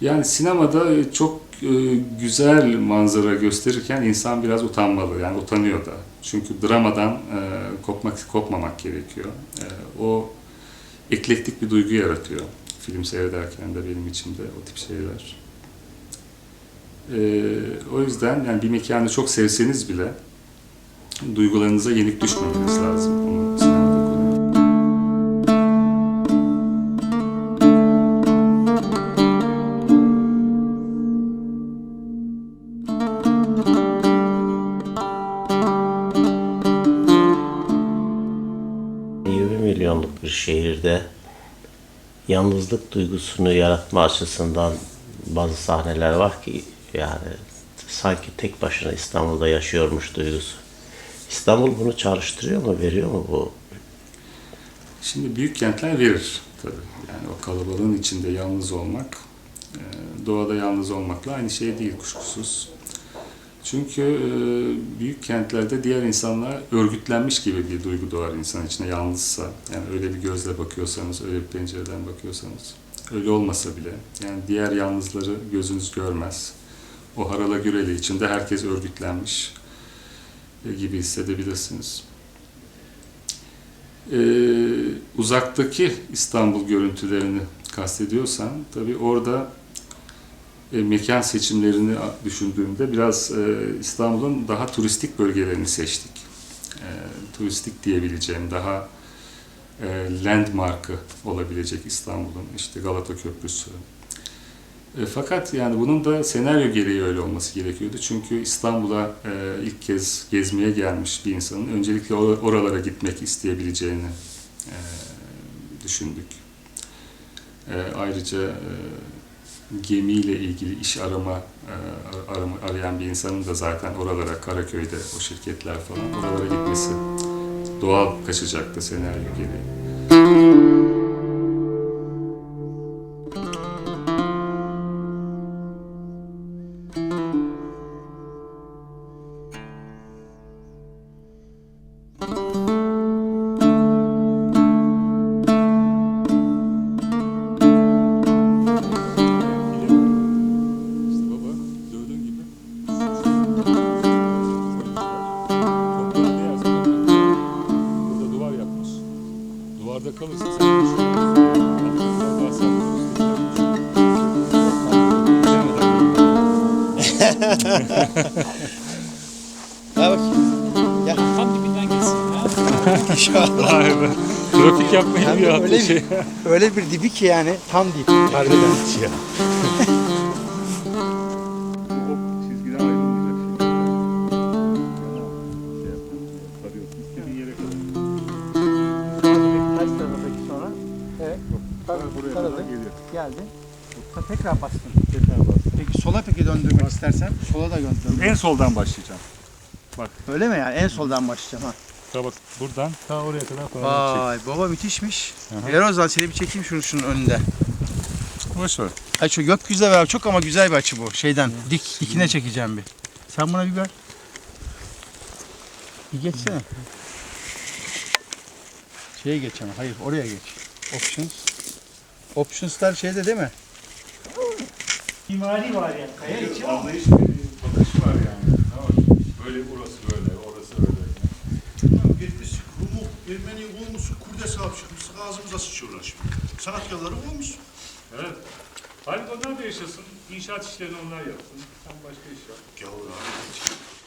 Yani sinemada e, çok e, güzel manzara gösterirken insan biraz utanmalı. Yani utanıyor da. Çünkü dramadan e, kopmak kopmamak gerekiyor. O eklektik bir duygu yaratıyor. Film seyrederken de benim içimde o tip şeyler. O yüzden yani bir mekanı çok sevseniz bile duygularınıza yenik düşmemeniz lazım. Onu ...20 milyonluk bir şehirde yalnızlık duygusunu yaratma açısından bazı sahneler var ki yani sanki tek başına İstanbul'da yaşıyormuş duygusu. İstanbul bunu çalıştırıyor mu, veriyor mu bu? Şimdi büyük kentler verir tabii. Yani o kalabalığın içinde yalnız olmak, e, doğada yalnız olmakla aynı şey değil kuşkusuz. Çünkü e, büyük kentlerde diğer insanlar örgütlenmiş gibi bir duygu doğar insan içine yalnızsa. Yani öyle bir gözle bakıyorsanız, öyle bir pencereden bakıyorsanız. Öyle olmasa bile. Yani diğer yalnızları gözünüz görmez. O harala güreli içinde herkes örgütlenmiş e, gibi hissedebilirsiniz. Ee, uzaktaki İstanbul görüntülerini kastediyorsan tabii orada mekan seçimlerini düşündüğümde biraz e, İstanbul'un daha turistik bölgelerini seçtik. E, turistik diyebileceğim daha e, landmark'ı olabilecek İstanbul'un işte Galata Köprüsü. E, fakat yani bunun da senaryo gereği öyle olması gerekiyordu. Çünkü İstanbul'a e, ilk kez gezmeye gelmiş bir insanın öncelikle or- oralara gitmek isteyebileceğini e, düşündük. E, ayrıca e, gemiyle ilgili iş arama, e, ar- arama arayan bir insanın da zaten oralara Karaköy'de o şirketler falan oralara gitmesi doğal kaçacaktı senaryo gereği. İşte Duvarda kalırsa sen. Ha bak. Gel. Tam dibinden geçsin ya. İnşallah. Vay be. Trafik yapmayı Hem bir de hafta öyle, şey. öyle bir dibi ki yani tam dip. Harbiden. ya. Buraya Taradı. kadar geliyor. Geldi. Ha, tekrar bastın. Tekrar bas. Peki sola peki döndürmek istersen sola da döndür. En soldan başlayacağım. Öyle mi yani? En soldan başlayacağım ha. Ta bak buradan ta oraya kadar falan Vay baba müthişmiş. Eğer o zaman seni bir çekeyim şunu şunun önünde. Boş ver. Ay şu gökyüzüne ver çok ama güzel bir açı bu. Şeyden dik dikine çekeceğim bir. Sen buna bir ver. Bir geçsene. Şeye geç ama hayır oraya geç. Options. Options'lar şeyde değil mi? Mimari var yani. Kaya içi ama. Anlayış bir bakış var yani. Tamam. Böyle burası böyle, orası öyle. Gitmişsin Rum'u, Ermeni'yi olmuşsun, Kürt'e sahip çıkmışsın, ağzımıza sıçıyorlar şimdi. Sanatkarları olmuşsun. Evet. Halbuki onlar da yaşasın. İnşaat işlerini onlar yapsın. Sen başka iş yap. Gavur abi.